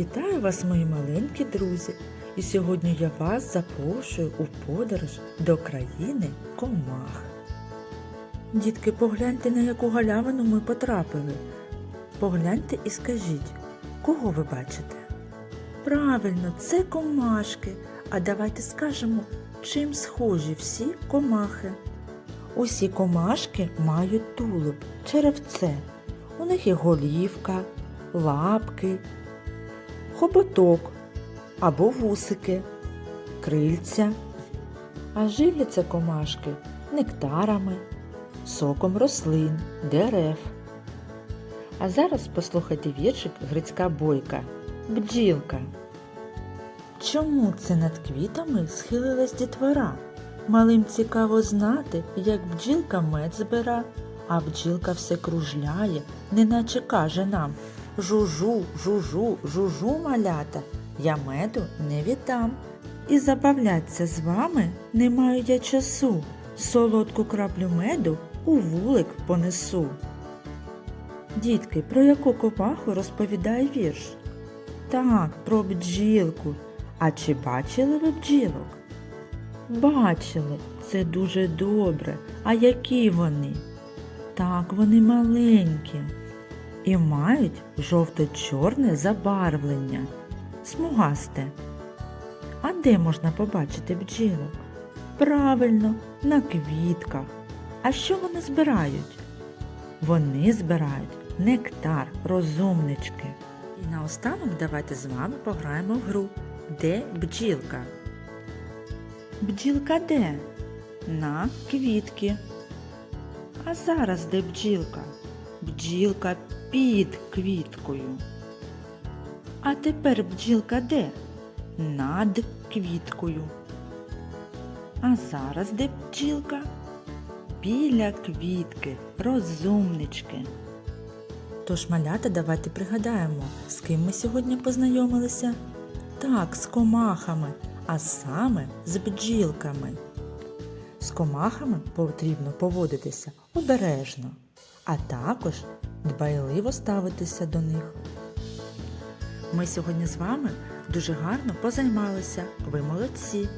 Вітаю вас, мої маленькі друзі! І сьогодні я вас запрошую у подорож до країни комах. Дітки, погляньте, на яку галявину ми потрапили. Погляньте і скажіть, кого ви бачите? Правильно, це комашки. А давайте скажемо, чим схожі всі комахи. Усі комашки мають тулуб, черевце. У них є голівка, лапки, хоботок або вусики, крильця. А живляться комашки нектарами, соком рослин, дерев. А зараз послухайте віршик Грицька Бойка Бджілка. Чому це над квітами схилилась дітвора? Малим цікаво знати, як бджілка мед збира, а бджілка все кружляє, неначе каже нам Жужу, жужу, жужу, малята, я меду не віддам. І забавляться з вами не маю я часу, солодку краплю меду у вулик понесу. Дітки, про яку комаху розповідає вірш? Так, про бджілку. А чи бачили ви бджілок? Бачили, це дуже добре. А які вони? Так, вони маленькі і мають жовто-чорне забарвлення, смугасте. А де можна побачити бджілок? Правильно, на квітках. А що вони збирають? Вони збирають нектар, розумнички. І наостанок давайте з вами пограємо в гру Де бджілка? Бджілка де? На квітки. А зараз де бджілка? Бджілка під квіткою. А тепер бджілка де? Над квіткою. А зараз де бджілка? Біля квітки, розумнички. Тож, малята, давайте пригадаємо, з ким ми сьогодні познайомилися. Так, з комахами, а саме з бджілками. З комахами потрібно поводитися обережно, а також дбайливо ставитися до них. Ми сьогодні з вами дуже гарно позаймалися. Ви молодці.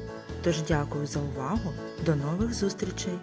Тож дякую за увагу. До нових зустрічей!